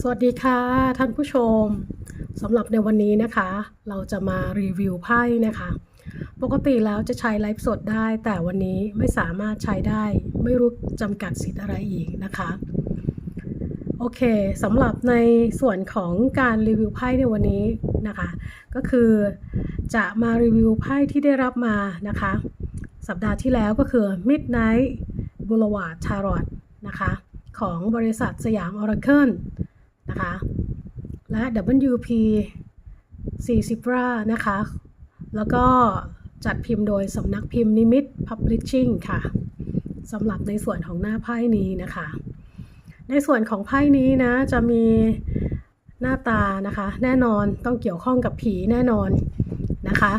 สวัสดีค่ะท่านผู้ชมสำหรับในวันนี้นะคะ เราจะมารีวิวไพ่นะคะ ปกติแล้วจะใช้ไลฟ์สดได้ แต่วันนี้ไม่สามารถใช้ได้ ไม่รู้จำกัดสิทธิ์อะไรอีกนะคะ โอเคสำหรับในส่วนของการรีวิวไพ่ในวันนี้นะคะ ก็คือจะมารีวิวไพ่ที่ได้รับมานะคะ สัปดาห์ที่แล้วก็คือ Midnight Boulevard Tarot นะคะ ของบริษัทสยาม Oracle นะคะ และ WP 40รานะคะ แล้วก็จัดพิมพ์โดยสำนักพิมพ์นิมิต Publishing ค่ะสำหรับในส่วนของหน้าไพ่นี้นะคะ ในส่วนของไพ่นี้นะจะมีหน้าตานะคะ แน่นอนต้องเกี่ยวข้องกับผีแน่นอนนะคะ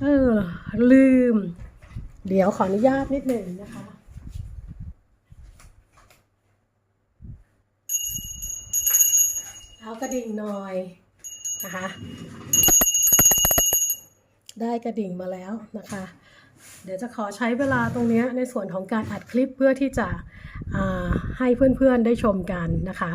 เออลืม เดี๋ยวขออนุญาตนิดหนึ่งนะคะ เอากระดิ่งหน่อยนะคะ ได้กระดิ่งมาแล้วนะคะ เดี๋ยวจะขอใช้เวลาตรงนี้ในส่วนของการอัดคลิปเพื่อที่จะให้เพื่อนๆได้ชมกันนะคะ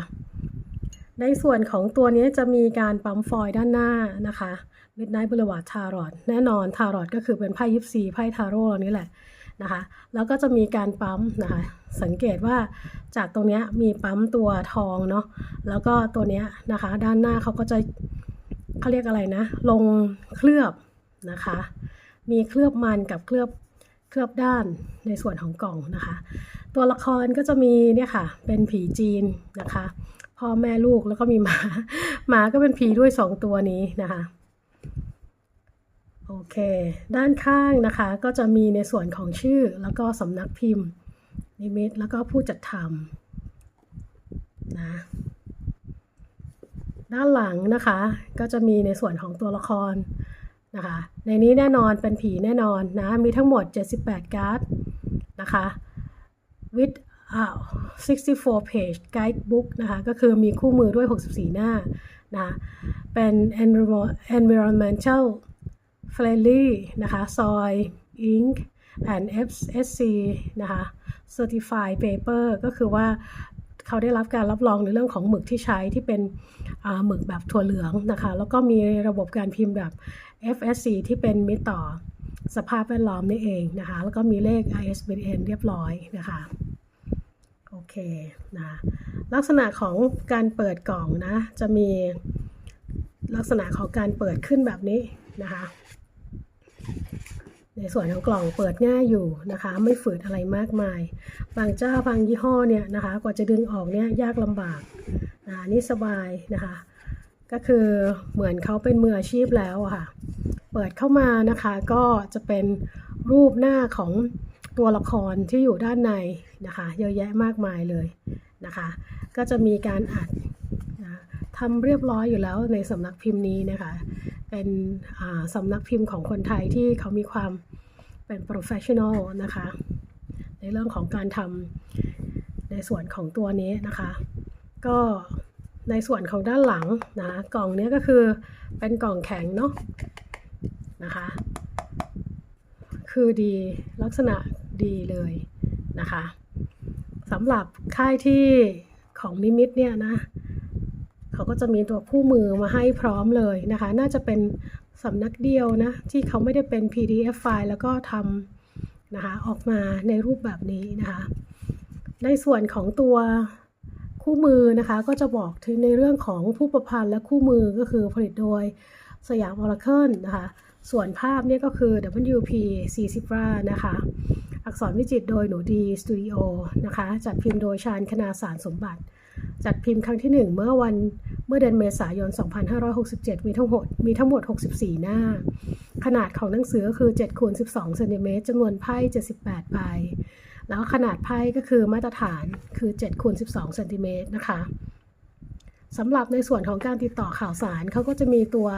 ในส่วนของตัวนี้จะมีการปั๊มฟอยล์ด้านหน้านะคะ Midnight Boulevard Tarot แน่นอน Tarot ก็คือเป็นไพ่ยิปซีไพ่ทาโร่นี่แหละ นะคะ แล้วก็จะมีการปั๊มนะคะ สังเกตว่าจากตรงนี้มีปั๊มตัวทองเนาะ แล้วก็ตัวนี้นะคะ ด้านหน้าเขาก็จะเขาเรียกอะไรนะ ลงเคลือบนะคะ มีเคลือบมันกับเคลือบเคลือบด้านในส่วนของกล่องนะคะ ตัวละครก็จะมีเนี่ยค่ะ เป็นผีจีนนะคะ พ่อแม่ลูกแล้วก็มีหมา หมาก็เป็นผีด้วยสองตัวนี้นะคะ โอเค ด้านข้างนะคะก็จะมีในส่วนของชื่อแล้วก็สำนักพิมพ์ นิมิตแล้วก็ผู้จัดทำนะด้านหลังนะคะก็จะมีในส่วนของตัวละครนะคะ ในนี้แน่นอนเป็นผีแน่นอนนะ มีทั้งหมด 78 การ์ดนะคะ with อ่า64 page guidebook นะคะ ก็คือมีคู่มือด้วย 64 หน้านะะเป็น environmental enviro- environmental friendly นะคะ soil ink and FSC นะคะ certified paper ก็คือว่าเขาได้รับการรับรองในเรื่องของหมึกที่ใช้ที่เป็นหมึกแบบถั่วเหลืองนะคะ แล้วก็มีระบบการพิมพ์แบบ FSC ที่เป็นมิตรต่อสภาพแวดล้อมนี่เองนะคะ แล้วก็มีเลข ISBN เรียบร้อยนะคะ โอเคนะลักษณะของการเปิดกล่องนะ จะมีลักษณะของการเปิดขึ้นแบบนี้นะคะ ในส่วนของกล่องเปิดง่ายอยู่นะคะ ไม่ฝืดอะไรมากมาย บางเจ้าบางยี่ห้อเนี่ยนะคะกว่าจะดึงออกเนี่ยยากลำบากนะนี่สบายนะคะ ก็คือเหมือนเขาเป็นมืออาชีพแล้วค่ะ เปิดเข้ามานะคะก็จะเป็นรูปหน้าของตัวละครที่อยู่ด้านในนะคะ เยอะแยะมากมายเลยนะคะ ก็จะมีการอัดนะทำเรียบร้อยอยู่แล้วในสำนักพิมพ์นี้นะคะ เป็นสำนักพิมพ์ของคนไทยที่เขามีความเป็น professional นะคะ ในเรื่องของการทำในส่วนของตัวนี้นะคะ ก็ในส่วนของด้านหลังนะะกล่องเนี้ยก็คือเป็นกล่องแข็งเนาะนะคะ คือดีลักษณะดีเลยนะคะสำหรับค่ายที่ของนิมิตเนี่ยนะ เขาก็จะมีตัวคู่มือมาให้พร้อมเลยนะคะ น่าจะเป็นสำนักเดียวนะที่เขาไม่ได้เป็น PDF ไฟล์แล้วก็ทำนะคะออกมาในรูปแบบนี้นะคะ ในส่วนของตัวคู่มือนะคะ ก็จะบอกถึงในเรื่องของผู้ประพันธ์และคู่มือก็คือผลิตโดยสยามออร์เคิลนะคะ ส่วนภาพเนี่ยก็คือ WP 40รานะคะ อักษรวิจิตโดยหนูดีสตูดิโอนะคะ จัดพิมพ์โดยชาญคณาสารสมบัติ จัดพิมพ์ครั้งที่ 1 เมื่อวันเมื่อเดือนเมษายน 2567 มีทั้งหมดมีทั้งหมด 64 หน้า ขนาดของหนังสือก็คือ7คูณ12เซนติเมตรจำนวนไพ่ 78ใบแล้วขนาดไพ่ก็คือมาตรฐานคือ7คูณ12เซนติเมตรนะคะสำหรับในส่วนของการติดต่อข่าวสารเขาก็จะมีตัว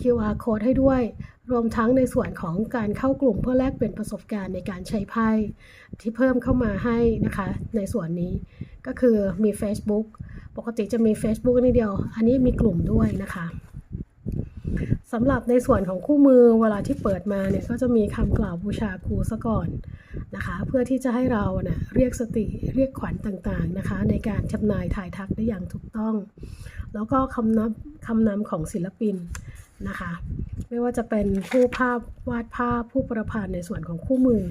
QR code ให้ด้วย รวมทั้งในส่วนของการเข้ากลุ่มเพื่อแลกเปลี่ยนประสบการณ์ในการใช้ไพ่ที่เพิ่มเข้ามาให้นะคะ ในส่วนนี้ก็คือมี Facebook ปกติจะมี Facebook นี่เดียว อันนี้มีกลุ่มด้วยนะคะสำหรับในส่วนของคู่มือเวลาที่เปิดมาเนี่ยก็จะมีคำกล่าวบูชาครูซะก่อนนะคะ เพื่อที่จะให้เราเนะ่ยเรียกสติเรียกขวัญต่างๆนะคะ ในการชำนายถ่ายทักได้อย่างถูกต้อง แล้วก็คำนำคำนำของศิลปิน นะคะ ไม่ว่าจะเป็นผู้ภาพวาดภาพผู้ประพันธ์ในส่วนของคู่มือ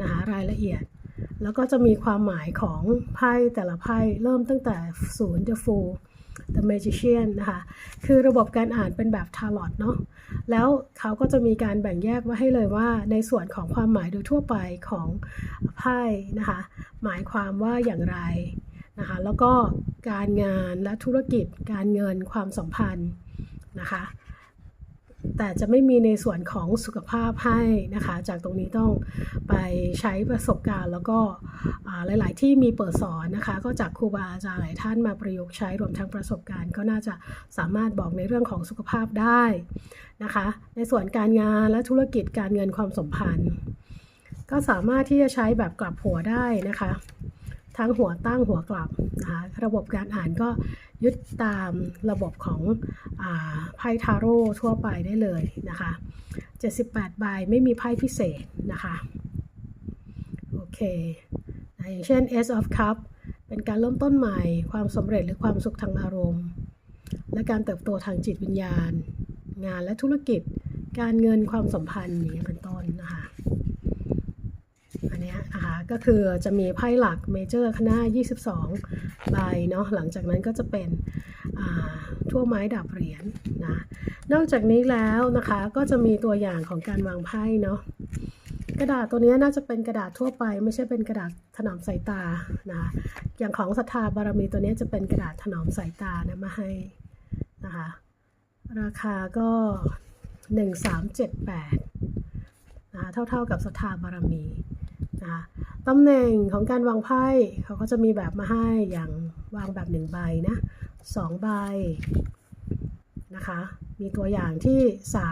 นะคะรายละเอียด แล้วก็จะมีความหมายของไพ่แต่ละไพ่เริ่มตั้งแต่ศูนย์ The Fool The Magician นะคะ คือระบบการอ่านเป็นแบบทาร์ลอตเนาะ แล้วเขาก็จะมีการแบ่งแยกไว้ให้เลยว่า ในส่วนของความหมายโดยทั่วไปของไพ่นะคะ หมายความว่าอย่างไรนะคะ แล้วก็การงานและธุรกิจ การเงิน ความสัมพันธ์นะคะ แต่จะไม่มีในส่วนของสุขภาพให้นะคะ จากตรงนี้ต้องไปใช้ประสบการณ์ แล้วก็หลาย ๆ ที่มีเปิดสอนนะคะ ก็จากครูบาอาจารย์หลายท่านมาประยุกต์ใช้รวมทั้งประสบการณ์ ก็น่าจะสามารถบอกในเรื่องของสุขภาพได้นะคะ ในส่วนการงานและธุรกิจการเงินความสัมพันธ์ ก็สามารถที่จะใช้แบบกลับหัวได้นะคะ ทั้งหัวตั้งหัวกลับนะคะระบบการอ่านก็ยึดตามระบบของอไพ่ทาโร่ทั่วไปได้เลยนะคะ 78 ใบไม่มีไพ่พิเศษนะคะโอเคอย่างเช่น S of Cup เป็นการเริ่มต้นใหม่ความสำเร็จหรือความสุขทางอารมณ์ และการเติบโตทางจิตวิญญาณ งานและธุรกิจการเงินความสัมพันธ์อย่างนี้เป็นต้นนะคะ อันนี้นะคะก็คือจะมีไพ่หลักเมเจอร์คณะ22 ใบเนาะหลังจากนั้นก็จะเป็นทั่วไม้ดับเหรียญนะนอกจากนี้แล้วนะคะก็จะมีตัวอย่างของการวางไพ่เนาะกระดาษตัวนี้น่าจะเป็นกระดาษทั่วไป ไม่ใช่เป็นกระดาษถนอมสายตานะคะอย่างของศรัทธาบารมีตัวนี้จะเป็นกระดาษถนอมสายตานะมาให้นะคะราคาก็ 1378นะคะเท่าๆกับศรัทธาบารมี นะคะตำแหน่งของการวางไพ่เขาก็จะมีแบบมาให้อย่างวางแบบหนึ่งใบนะสองใบนะคะ มีตัวอย่างที่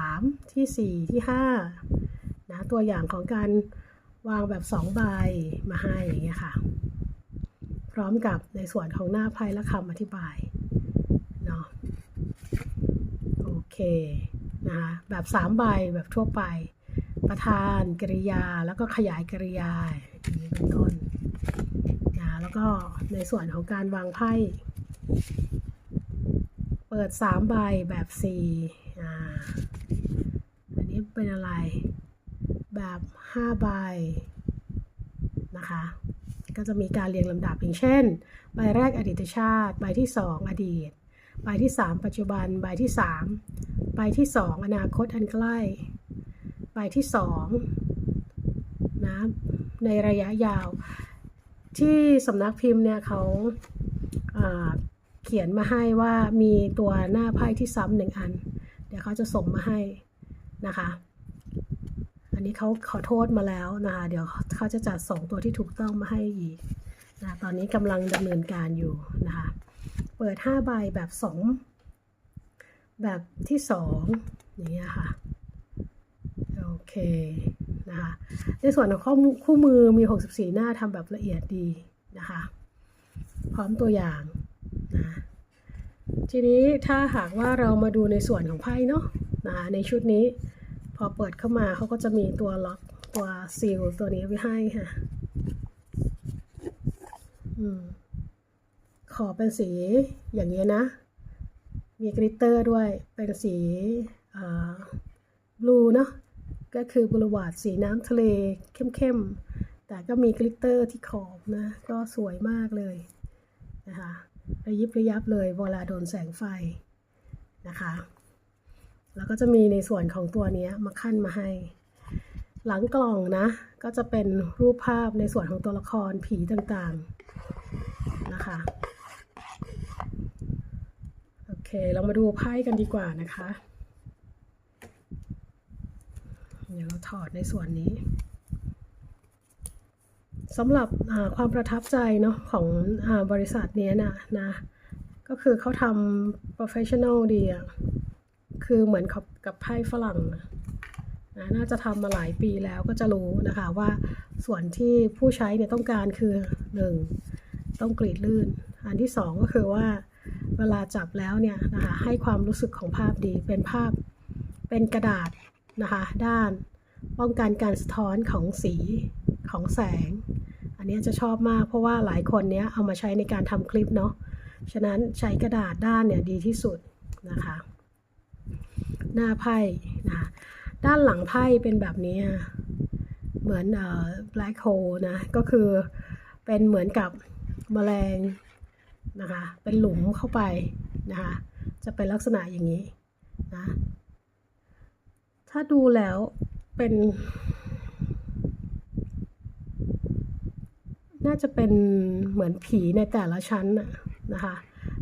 3 ที่ 4 ที่ 5 นะ ตัวอย่างของการวางแบบ 2 ใบมาให้อย่างเงี้ยค่ะ พร้อมกับในส่วนของหน้าไพ่และคำอธิบาย เนาะ โอเค นะคะ แบบ 3 ใบแบบทั่วไป ประธานกริยาแล้วก็ขยายกริยาอย่างนี้เป็นต้นนะแล้วก็ในส่วนของการวางไพ่ เปิด3ใบแบบ4อ่าอันนี้เป็นอะไรแบบ5ใบนะคะก็จะมีการเรียงลำดับอย่างเช่น ใบแรกอดีตชาติ ใบที่ 2 อดีต ใบที่ 3 ปัจจุบัน ใบที่ 3 ใบที่ 2 อนาคตอันใกล้ ใบที่สองนะในระยะยาว ที่สำนักพิมพ์เนี่ยเขาาเขียนมาให้ว่ามีตัวหน้าไพ่ที่ซ้ำหนึ่งอัน เดี๋ยวเขาจะส่งมาให้นะคะ อันนี้เขาขอโทษมาแล้วนะคะ เดี๋ยวเขาจะจัดส่งตัวที่ถูกต้องมาให้อีกนะตอนนี้กำลังดำเนินการอยู่นะคะ เปิด 5 ใบแบบ 2 แบบที่ 2 อย่างเงี้ยค่ะ เคนะคะในส่วนของข้อมูลคู่มือมี 64 หน้าทำแบบละเอียดดีนะคะ พร้อมตัวอย่างนะทีนี้ถ้าหากว่าเรามาดูในส่วนของไพ่เนาะนะะในชุดนี้พอเปิดเข้ามาเขาก็จะมีตัวล็อกตัวซีลตัวนี้ไว้ให้ค่ะอขอเป็นสีอย่างนี้ยนะ มีกริตเตอร์ด้วยเป็นสีบลูเนาะ ก็คือบลูวาดสีน้ำทะเลเข้มๆ แต่ก็มีกลิตเตอร์ที่ขอบนะ ก็สวยมากเลยนะคะระยิบระยับเลยเวลาโดนแสงไฟนะคะ แล้วก็จะมีในส่วนของตัวนี้มาขั้นมาให้ หลังกล่องนะ ก็จะเป็นรูปภาพในส่วนของตัวละครผีต่างๆนะคะโอเค เรามาดูไพ่กันดีกว่านะคะ เดี๋ยวเราถอดในส่วนนี้สำหรับความประทับใจเนาะของอบริษัทเนี้ยนะนะ ก็คือเขาทำ professional ดีอะคือเหมือนกับกับไพ่ฝรั่งนะนะน่าจะทำมาหลายปีแล้วก็จะรู้นะคะว่าส่วนที่ผู้ใช้เนี่ยต้องการคือ 1. ต้องกรีดลื่น อันที่ 2 ก็คือว่าเวลาจับแล้วเนี่ยนะคะให้ความรู้สึกของภาพดีเป็นภาพเป็นกระดาษ นะคะ ด้านป้องกันการสะท้อนของสีของแสง อันนี้จะชอบมากเพราะว่าหลายคนเนี้ยเอามาใช้ในการทำคลิปเนาะ ฉะนั้นใช้กระดาษด้านเนี่ยดีที่สุดนะคะ หน้าไพ่นะด้านหลังไพ่เป็นแบบนี้ เหมือนเอ่อ black hole นะ ก็คือเป็นเหมือนกับแมลงนะคะ เป็นหลุมเข้าไปนะคะ จะเป็นลักษณะอย่างนี้นะ ถ้าดูแล้วเป็น น่าจะเป็นเหมือนผีในแต่ละชั้นนะนะคะ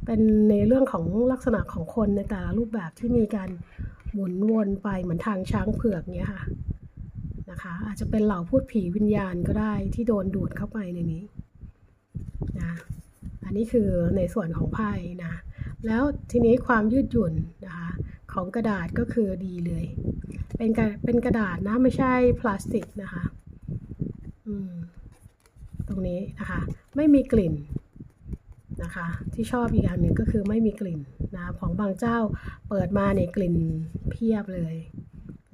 เป็นในเรื่องของลักษณะของคนในแต่ละรูปแบบที่มีการหมุนวนไปเหมือนทางช้างเผือกเนี้ยค่ะนะคะอาจจะเป็นเหล่าพูดผีวิญญาณก็ได้ที่โดนดูดเข้าไปในนี้นะอันนี้คือในส่วนของไพ่นะ แล้วทีนี้ความยืดหยุ่นนะคะของกระดาษก็คือดีเลย เป็นกระเป็นกระดาษนะไม่ใช่พลาสติกนะคะตรงนี้นะคะ ไม่มีกลิ่นนะคะ ที่ชอบอีกอันหนึ่งก็คือไม่มีกลิ่นนะของบางเจ้าเปิดมาเนี่ยกลิ่นเพียบเลย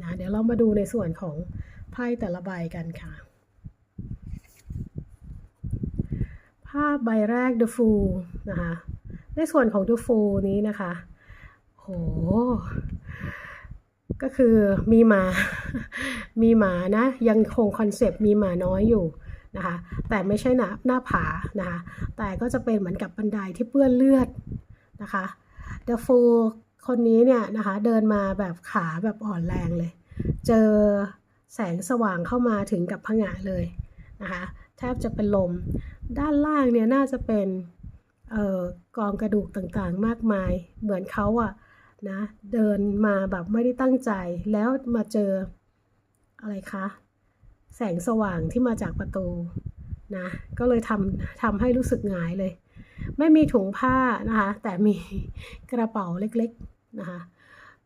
นะเดี๋ยวเรามาดูในส่วนของไพ่แต่ละใบกันค่ะภาพใบแรก The Fool นะคะในส่วนของ The Fool นี้นะคะโห ก็คือมีหมา มีหมานะ ยังคงคอนเซปต์มีหมาน้อยอยู่นะคะ แต่ไม่ใช่หน้าหน้าผานะคะ แต่ก็จะเป็นเหมือนกับบันไดที่เปื้อนเลือดนะคะเดฟ o คนนี้เนี่ยนะคะเดินมาแบบขาแบบอ่อนแรงเลย เจอแสงสว่างเข้ามาถึงกับผงะเลยนะคะแทบจะเป็นลม ด้านล่างเนี่ยน่าจะเป็นเอ่อกองกระดูกต่างๆมากมาย เหมือนเขาอะ นะเดินมาแบบไม่ได้ตั้งใจ แล้วมาเจออะไรคะแสงสว่างที่มาจากประตูนะก็เลยทำทำให้รู้สึกหงายเลย ไม่มีถุงผ้านะคะแต่มีกระเป๋าเล็กๆนะคะ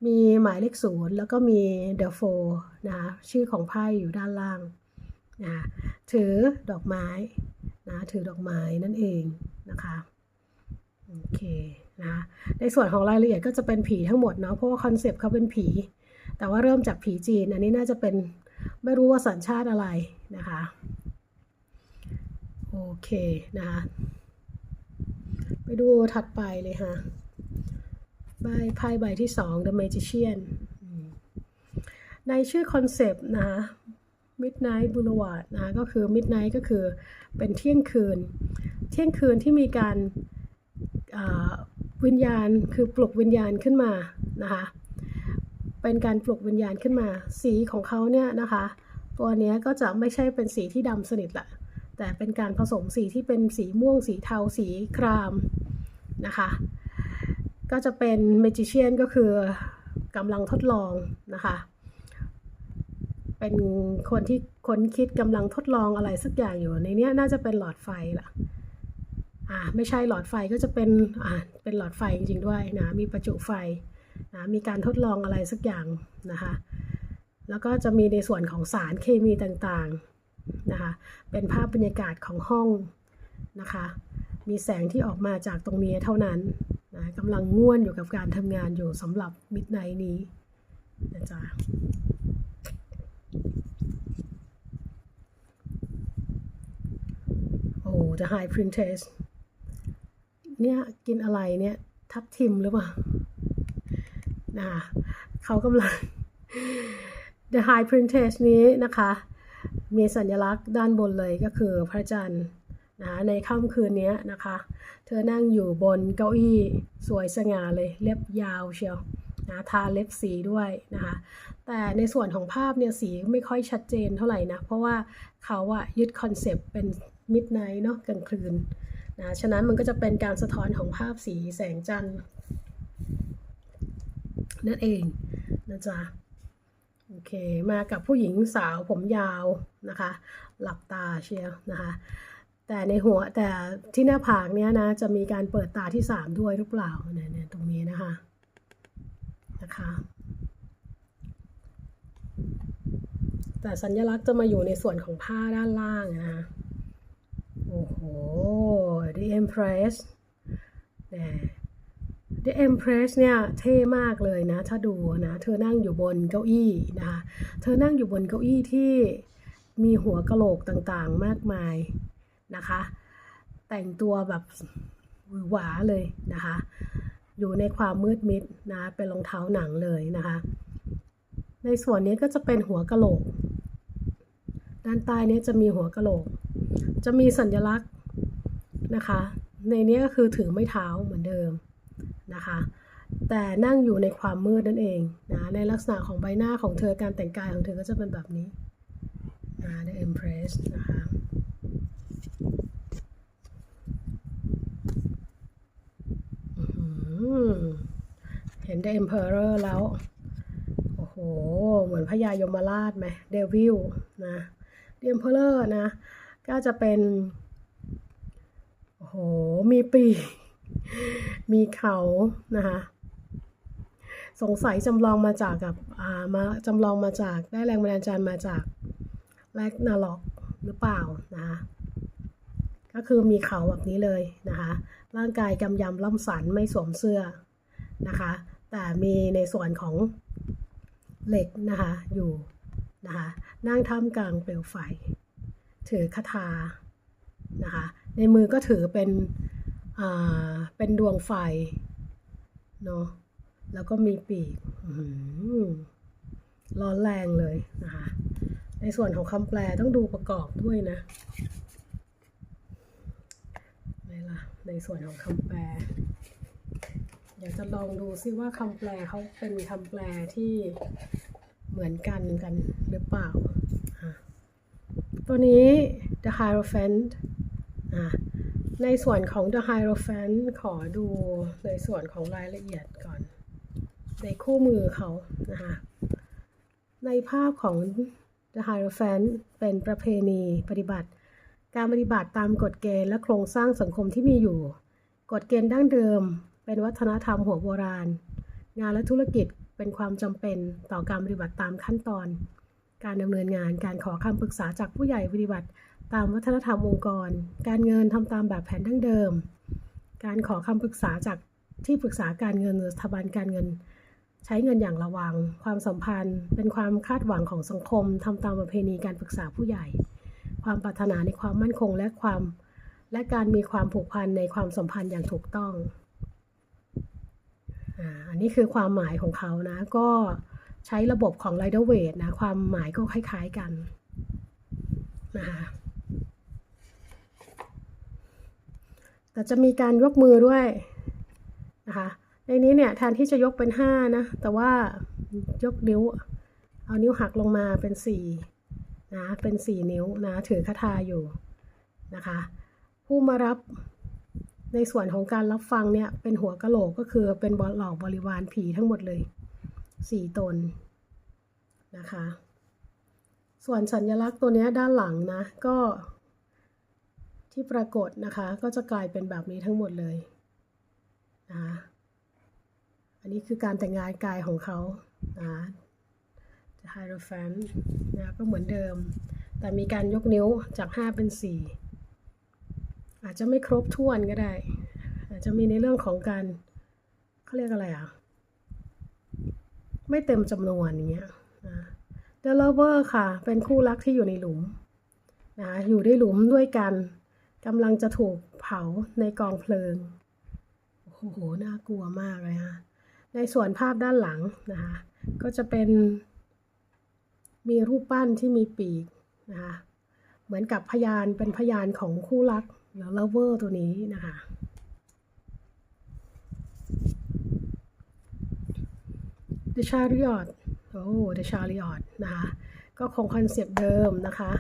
มีหมายเลขศูนย์แล้วก็มีเดอะโฟนะคะชื่อของไพ่อยู่ด้านล่างนะถือดอกไม้นะถือดอกไม้นั่นเองนะคะ โอเคนะในส่วนของรายละเอียดก็จะเป็นผีทั้งหมดเนาะเพราะว่าคอนเซปต์เขาเป็นผี แต่ว่าเริ่มจากผีจีน อันนี้น่าจะเป็นไม่รู้ว่าสัญชาติอะไรนะคะโอเคนะคะไปดูถัดไปเลยค่ะใบไพ่ใบที่สอง The Magician ในชื่อคอนเซปต์นะคะ Midnight Boulevard นะคะก็คือ Midnight ก็คือเป็นเที่ยงคืน เที่ยงคืนที่มีการ วิญญาณคือปลุกวิญญาณขึ้นมานะคะเป็นการปลุกวิญญาณขึ้นมา สีของเขาเนี่ยนะคะ ตัวเนี้ยก็จะไม่ใช่เป็นสีที่ดำสนิทละแต่เป็นการผสมสีที่เป็นสีม่วงสีเทาสีครามนะคะก็จะเป็นเมจิเชียนก็คือกำลังทดลองนะคะเป็นคนที่ค้นคิดกำลังทดลองอะไรสักอย่างอยู่ในนี้น่าจะเป็นหลอดไฟล่ะ อ่าไม่ใช่หลอดไฟก็จะเป็นอ่าเป็นหลอดไฟจริงๆด้วยนะมีประจุไฟนะมีการทดลองอะไรสักอย่างนะคะแล้วก็จะมีในส่วนของสารเคมีต่างๆนะคะเป็นภาพบรรยากาศของห้องนะคะมีแสงที่ออกมาจากตรงนี้เท่านั้นนะกำลังง่วนอยู่กับการทำงานอยู่สำหรับมิดไนท์นี้นะจ๊ะโอ้ The High Princess เนี่ยกินอะไรเนี่ยทับทิมหรือเปล่านะคะเขากำลัง The High Princess นี้นะคะ มีสัญลักษณ์ด้านบนเลยก็คือพระจันทร์นะคะในค่ำคืนนี้นะคะ เธอนั่งอยู่บนเก้าอี้สวยสง่าเลยเล็บยาวเชียวนะทาเล็บสีด้วยนะคะแต่ในส่วนของภาพเนี่ยสีไม่ค่อยชัดเจนเท่าไหร่นะ เพราะว่าเขาอะยึดคอนเซปต์เป็นมิดไนท์เนาะกลางคืน นะฉะนั้นมันก็จะเป็นการสะท้อนของภาพสีแสงจันทร์นั่นเองนะจ๊ะโอเค มากับผู้หญิงสาวผมยาวนะคะ หลับตาเชียวนะคะ แต่ในหัวแต่ที่หน้าผากเนี้ยนะ จะมีการเปิดตาที่สามด้วยหรือเปล่าเนี่ยเนี่ยตรงนี้นะคะนะคะ แต่สัญลักษณ์จะมาอยู่ในส่วนของผ้าด้านล่างนะคะโอ้โห The Empress เนี่ย The Empress เนี่ยเท่มากเลยนะ ถ้าดูนะ เธอนั่งอยู่บนเก้าอี้นะคะเธอนั่งอยู่บนเก้าอี้ที่มีหัวกะโหลกต่างๆมากมายนะคะ แต่งตัวแบบหวือหวาเลยนะคะ อยู่ในความมืดมิดนะเป็นรองเท้าหนังเลยนะคะ ในส่วนนี้ก็จะเป็นหัวกะโหลก ด้านใต้เนี้จะมีหัวกะโหลก จะมีสัญลักษณ์ นะคะ ในนี้ก็คือถือไม้เท้าเหมือนเดิมนะคะ แต่นั่งอยู่ในความมืดนั่นเองนะในลักษณะของใบหน้าของเธอการแต่งกายของเธอก็จะเป็นแบบนี้นะ The Empress นะคะอื้อหือเห็น The Emperor แล้ว โอ้โห เหมือนพญายมราชไหมเดวิลนะ The Emperor นะ ก็จะเป็น โห มีปีก มีเขานะคะ สงสัยจำลองมาจากกับอ่ามาจำลองมาจากได้แรงบันดาลใจมาจากแลกนาล็อกหรือเปล่านะคะก็คือมีเขาแบบนี้เลยนะคะ ร่างกายกำยำล่ำสันไม่สวมเสื้อนะคะ แต่มีในส่วนของเหล็กนะคะอยู่นะคะนั่งท่ามกลางเปลวไฟ ถือคาถานะคะ ในมือก็ถือเป็นอ่าเป็นดวงไฟเนาะแล้วก็มีปีกร้อนแรงเลยนะคะ ในส่วนของคำแปลต้องดูประกอบด้วยนะไหนล่ะในส่วนของคำแปลเดี๋ยวจะลองดูซิว่าคำแปลเขาเป็นคำแปลที่เหมือนกันกันหรือเปล่า ตัวนี้ the hierophant อะในส่วนของ the hierophant ขอดูในส่วนของรายละเอียดก่อน ในคู่มือเขานะคะในภาพของ The Hierophant เป็นประเพณีปฏิบัติ การปฏิบัติตามกฎเกณฑ์และโครงสร้างสังคมที่มีอยู่ กฎเกณฑ์ดั้งเดิม เป็นวัฒนธรรมหัวโบราณ งานและธุรกิจเป็นความจำเป็นต่อการปฏิบัติตามขั้นตอน การดำเนินงานการขอคำปรึกษาจากผู้ใหญ่ปฏิบัติ ตามวัฒนธรรมองค์กร การเงินทำตามแบบแผนดั้งเดิม การขอคำปรึกษาจากที่ปรึกษาการเงินหรือสถาบันการเงิน ใช้เงินอย่างระวัง ความสัมพันธ์ เป็นความคาดหวังของสังคมทำตามประเพณีการปรึกษาผู้ใหญ่ ความปรารถนาในความมั่นคงและความ และการมีความผูกพันในความสัมพันธ์อย่างถูกต้องอันนี้คือความหมายของเขานะ ก็ใช้ระบบของ Rider Waite นะ ความหมายก็คล้าย ๆกันนะคะ แต่จะมีการยกมือด้วยนะคะในนี้เนี่ยแทนที่จะยกเป็นห้านะ แต่ว่ายกนิ้ว เอานิ้วหักลงมาเป็นสี่นะเป็นสี่นิ้วนะถือคาถาอยู่นะคะ ผู้มารับในส่วนของการรับฟังเนี่ยเป็นหัวกะโหลกก็คือเป็นบอลหลอกบริวารผีทั้งหมดเลยสี่ตนนะคะ ส่วนสัญลักษณ์ตัวนี้ด้านหลังนะก็ ที่ปรากฏนะคะ ก็จะกลายเป็นแบบนี้ทั้งหมดเลยนะคะอันนี้คือการแต่งงานกายของเขานะไฮโรแฟนนะก็เหมือนเดิม แต่มีการยกนิ้วจาก 5 เป็น 4 อาจจะไม่ครบถ้วนก็ได้ อาจจะมีในเรื่องของการเขาเรียกอะไรอะ ไม่เต็มจำนวนอย่างเงี้ยนะ The Lover ค่ะ เป็นคู่รักที่อยู่ในหลุมนะอยู่ในหลุมด้วยกัน กำลังจะถูกเผาในกองเพลิง โอ้โห น่ากลัวมากเลยฮะ ในส่วนภาพด้านหลังนะคะ ก็จะเป็น มีรูปปั้นที่มีปีกนะคะ เหมือนกับพยานเป็นพยานของคู่รักหรือ lover ตัวนี้นะคะ The Chariot โอ้ The Chariot นะคะ ก็คงคอนเซปต์เดิมนะคะ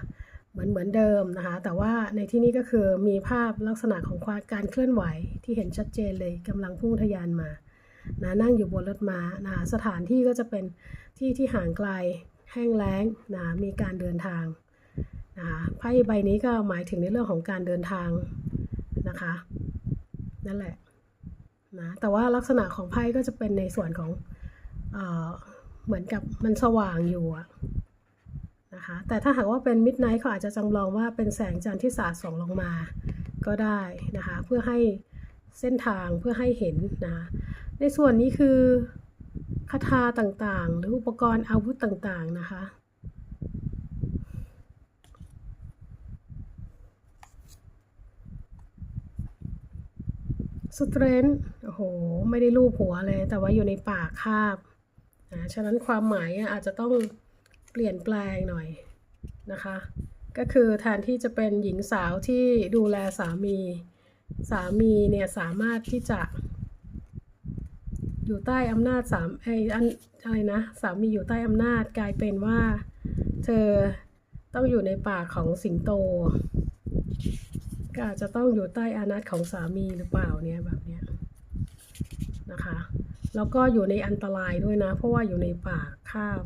มือนเหมือนเดิมนะคะ แต่ว่าในที่นี้ก็คือมีภาพลักษณะของความการเคลื่อนไหวที่เห็นชัดเจนเลยกำลังพุ่งทะยานมานะนั่งอยู่บนรถม้านะคะสถานที่ก็จะเป็นที่ที่ห่างไกลแห้งแล้งนะมีการเดินทางนะคะไพ่ใบนี้ก็หมายถึงในเรื่องของการเดินทางนะคะนั่นแหละนะแต่ว่าลักษณะของไพ่ก็จะเป็นในส่วนของเออเหมือนกับมันสว่างอยู่อะ นะคะ แต่ถ้าหากว่าเป็นมิดไนท์เขาอาจจะจำลองว่าเป็นแสงจันทร์ที่สาดส่องลงมา ก็ได้นะคะ เพื่อให้เส้นทางเพื่อให้เห็นนะคะในส่วนนี้คือคาถาต่างๆ หรืออุปกรณ์อาวุธต่างๆนะคะสเตรนโอ้โห ไม่ได้รูปหัวเลย แต่ว่าอยู่ในปากคาบนะฉะนั้นความหมายอาจจะต้อง เปลี่ยนแปลงหน่อยนะคะ ก็คือแทนที่จะเป็นหญิงสาวที่ดูแลสามี สามีเนี่ยสามารถที่จะ อยู่ใต้อำนาจสามไออันอะไรนะสามีอยู่ใต้อำนาจกลายเป็นว่า เธอต้องอยู่ในป่ากของสิงโตก็อาจจะต้องอยู่ใต้อานัตของสามีหรือเปล่าเนี่ยแบบเนี้ยนะคะ แล้วก็อยู่ในอันตรายด้วยนะ เพราะว่าอยู่ในป่าคาบ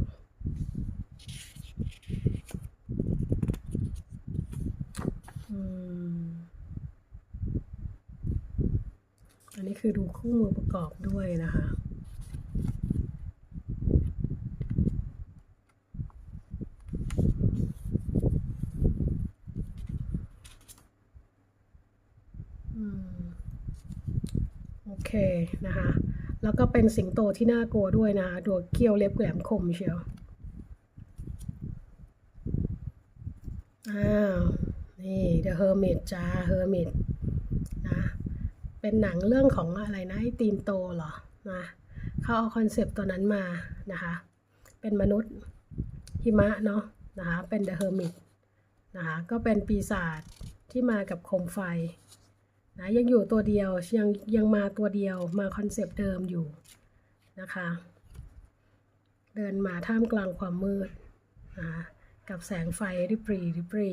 อันนี้คือดูคู่มือประกอบด้วยนะคะอืมโอเคนะคะ แล้วก็เป็นสิงโตที่น่ากลัวด้วยนะดวเกี้ยวเล็บแหลมคมเชียว อ้าว นี่ The Hermit จ้า Hermit นะเป็นหนังเรื่องของอะไรนะไอ้ตีนโตเหรอนะเขาเอาคอนเซปต์ตัวนั้นมานะคะเป็นมนุษย์หิมะเนาะนะคะเป็น The Hermit นะคะก็เป็นปีศาจที่มากับโคมไฟนะยังอยู่ตัวเดียวยังยังมาตัวเดียวมาคอนเซปต์เดิมอยู่นะคะเดินมาท่ามกลางความมืดนะคะกับแสงไฟริบรีริบรี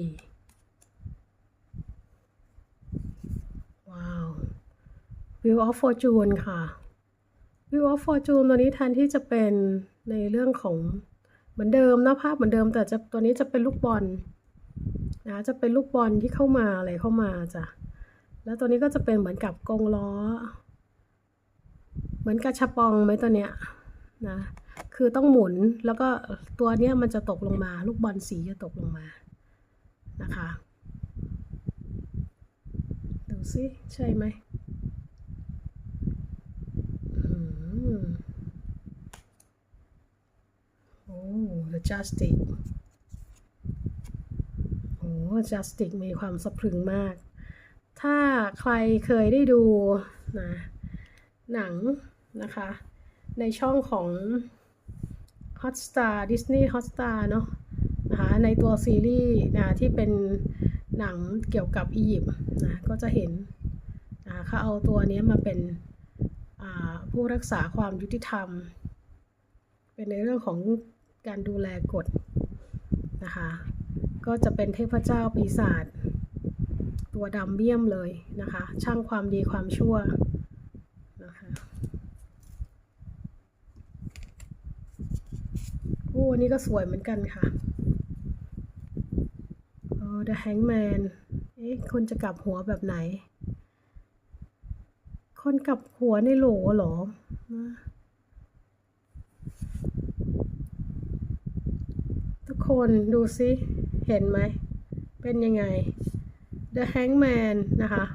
ว้าว Wheel of Fortune ค่ะ Wheel of Fortune ตัวนี้แทนที่จะเป็นในเรื่องของเหมือนเดิมนะภาพเหมือนเดิม แต่จะตัวนี้จะเป็นลูกบอลนะจะเป็นลูกบอลที่เข้ามาอะไรเข้ามาจ้ะแล้วตัวนี้ก็จะเป็นเหมือนกับกงล้อ เหมือนกระชับปองไหมตัวเนี้ยนะคือต้องหมุนแล้วก็ตัวเนี้ยมันจะตกลงมา ลูกบอลสีจะตกลงมานะคะ สิใช่ไหมอืมโอ้ the justice โอ้ justice มีความสะพรึงมาก ถ้าใครเคยได้ดูนะหนังนะคะ ในช่องของ Hotstar Disney Hotstar เนาะ นะคะในตัวซีรีส์นะที่เป็นหนังเกี่ยวกับอียิปต์นะก็จะเห็นนะเขาเอาตัวนี้มาเป็นผู้รักษาความยุติธรรม เป็นในเรื่องของการดูแลกฎนะคะก็จะเป็นเทพเจ้าปีศาจตัวดำเบี้ยมเลยนะคะช่างความดีความชั่วนะคะโอ้อันนี้ก็สวยเหมือนกันค่ะ The Hangman เอ๊ะคนจะกลับหัวแบบไหน คนกลับหัวในโหลเหรอนะทุกคนดูสิเห็นไหม เป็นยังไง The Hangman นะคะ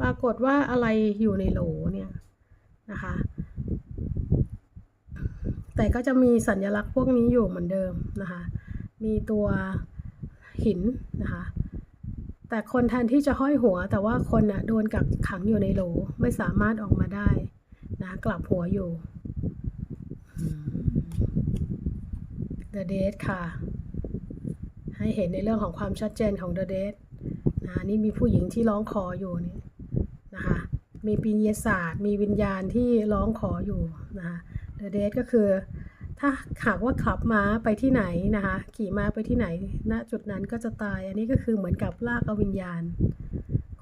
ปรากฏว่าอะไรอยู่ในโหลเนี่ยนะคะ แต่ก็จะมีสัญลักษณ์พวกนี้อยู่เหมือนเดิมนะคะ มีตัว หินนะคะ แต่คนแทนที่จะห้อยหัว แต่ว่าคนน่ะโดนกักขังอยู่ในโหลไม่สามารถออกมาได้นะกลับหัวอยู่ The Dead ค่ะ ให้เห็นในเรื่องของความชัดเจนของ The Dead นะนี่มีผู้หญิงที่ร้องขออยู่นี่นะคะ มีปีญศาสตร์ มีวิญญาณที่ร้องขออยู่นะคะเดอะเดทก็คือ ถ้าหากว่าขับม้าไปที่ไหนนะคะ ขี่ม้าไปที่ไหนณจุดนั้นก็จะตาย อันนี้ก็คือเหมือนกับลากเอาวิญญาณ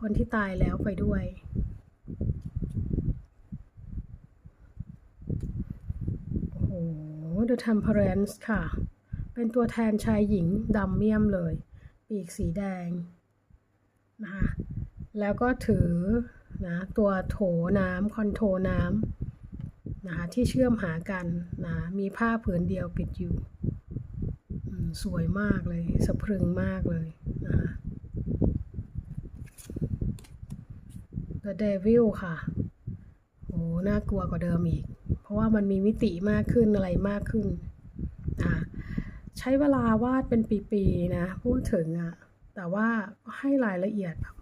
คนที่ตายแล้วไปด้วย โอ้โห The Temperance ค่ะ เป็นตัวแทนชายหญิงดำเมี่ยมเลย ปีกสีแดงนะคะแล้วก็ถือนะตัวโถน้ำคอนโทรน้ำ นะคะที่เชื่อมหากันนะมีผ้าผืนเดียวปิดอยู่สวยมากเลยสะพรึงมากเลยนะคะ The Devil ค่ะโอ้น่ากลัวกว่าเดิมอีก เพราะว่ามันมีมิติมากขึ้นอะไรมากขึ้นอ่าใช้เวลาวาดเป็นปีๆนะพูดถึงอะแต่ว่าให้รายละเอียดแบบ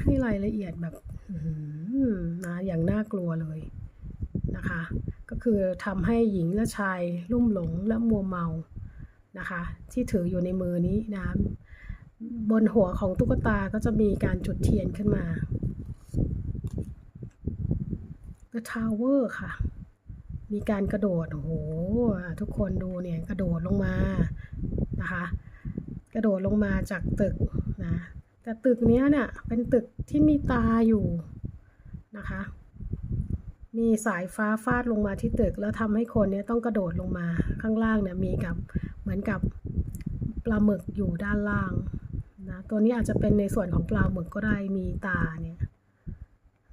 ให้รายละเอียดแบบนะอย่างน่ากลัวเลย นะคะ ก็คือทำให้หญิงและชายลุ่มหลงและมัวเมานะคะ ที่ถืออยู่ในมือนี้นะบนหัวของตุ๊กตาก็จะมีการจุดเทียนขึ้นมา The Tower ค่ะ มีการกระโดด โอ้โห ทุกคนดูเนี่ย กระโดดลงมานะคะ กระโดดลงมาจากตึกนะ แต่ตึกนี้เนี่ย เป็นตึกที่มีตาอยู่นะคะ มีสายฟ้าฟาดลงมาที่ตึก แล้วทำให้คนเนี่ยต้องกระโดดลงมาข้างล่างเนี่ยมีกับเหมือนกับปลาหมึกอยู่ด้านล่างนะตัวนี้อาจจะเป็นในส่วนของปลาหมึกก็ได้มีตาเนี่ย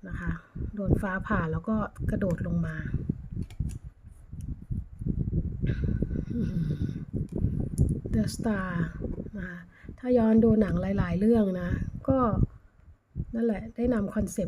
นะคะโดนฟ้าผ่าแล้วก็กระโดดลงมา The Star นะคะถ้าย้อนดูหนังหลาย ๆ เรื่องนะ ก็นั่นแหละได้นำคอนเซป